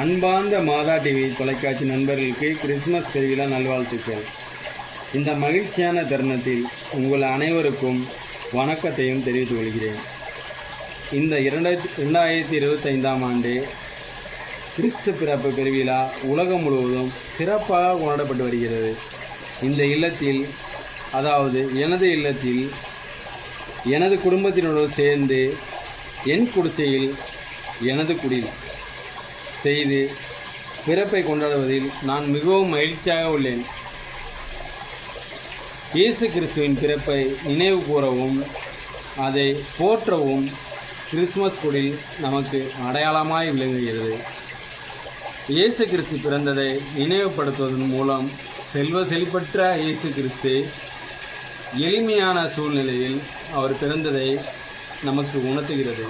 அன்பார்ந்த மாதா டிவி தொலைக்காட்சி நண்பர்களுக்கு கிறிஸ்துமஸ் திருவிழா நல்வாழ்த்துக்கள். இந்த மகிழ்ச்சியான தருணத்தில் உங்கள் அனைவருக்கும் வணக்கத்தையும் தெரிவித்துக் கொள்கிறேன். இந்த இரண்டாயிரத்தி ரெண்டாயிரத்தி இருபத்தைந்தாம் ஆண்டு கிறிஸ்து பிறப்பு பெருவிழா உலகம் முழுவதும் சிறப்பாக கொண்டாடப்பட்டு வருகிறது. இந்த இல்லத்தில் அதாவது எனது இல்லத்தில் எனது குடும்பத்தினரோடு சேர்ந்து என் குடிசையில் எனது குடில் செய்து பிறப்பை கொண்டாடுவதில் நான் மிகவும் மகிழ்ச்சியாக உள்ளேன். இயேசு கிறிஸ்துவின் பிறப்பை நினைவு கூறவும் அதை போற்றவும் கிறிஸ்மஸ் குடில் நமக்கு அடையாளமாய் விளங்குகிறது. இயேசு கிறிஸ்து பிறந்ததை நினைவுபடுத்துவதன் மூலம் செல்வ செழிப்பற்ற இயேசு கிறிஸ்து எளிமையான சூழ்நிலையில் அவர் பிறந்ததை நமக்கு உணர்த்துகிறது.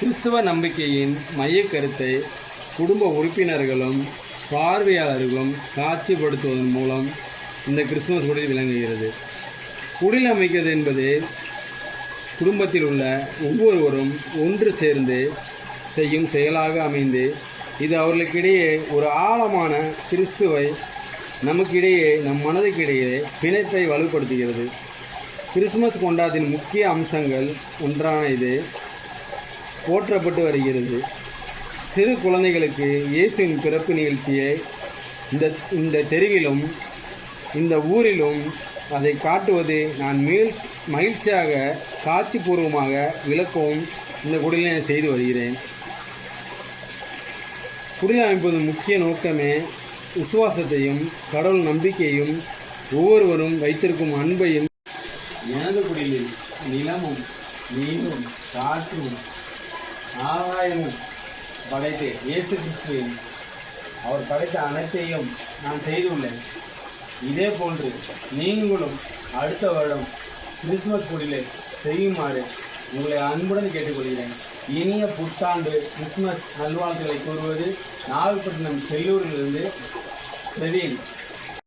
கிறிஸ்துவ நம்பிக்கையின் மைய கருத்தை குடும்ப உறுப்பினர்களும் பார்வையாளர்களும் காட்சிப்படுத்துவதன் மூலம் இந்த கிறிஸ்துமஸ் குடில் விளங்குகிறது. குடில் அமைக்கிறது என்பது குடும்பத்தில் உள்ள ஒவ்வொருவரும் ஒன்று சேர்ந்து செய்யும் செயலாக அமைந்து இது அவர்களுக்கிடையே ஒரு ஆழமான கிறிஸ்துவை நமக்கிடையே நம் மனதுக்கிடையே பிணைப்பை வலுப்படுத்துகிறது. கிறிஸ்துமஸ் கொண்டாட்டின் முக்கிய அம்சங்கள் ஒன்றான இது போற்றப்பட்டு வருகிறது. சிறு குழந்தைகளுக்கு இயேசுவின் பிறப்பு நிகழ்ச்சியை இந்த இந்த தெருவிலும் இந்த ஊரிலும் அதை காட்டுவது நான் மகிழ்ச்சி மகிழ்ச்சியாக காட்சிபூர்வமாக விளக்கவும் இந்த குடிலை நான் செய்து வருகிறேன். குடில் அமைப்பதன் முக்கிய நோக்கமே விசுவாசத்தையும் கடவுள் நம்பிக்கையும் ஒவ்வொருவரும் வைத்திருக்கும் அன்பையும் எனது குடிலில் நிலமும் நீரும் காற்றும் நாராயணன் படைத்து இயேசு கிறிஸ்துவின் அவர் படைத்த அனைத்தையும் நான் செய்துள்ளேன். இதே போன்று நீங்களும் அடுத்த வருடம் கிறிஸ்துமஸ் குடிலே செய்யுமாறு உங்களை அன்புடன் கேட்டுக்கொள்கிறேன். இனிய புத்தாண்டு கிறிஸ்துமஸ் நல்வாழ்த்துக்களை கூறுவது நாகப்பட்டினம் செல்லூரிலிருந்து பிரவீன்.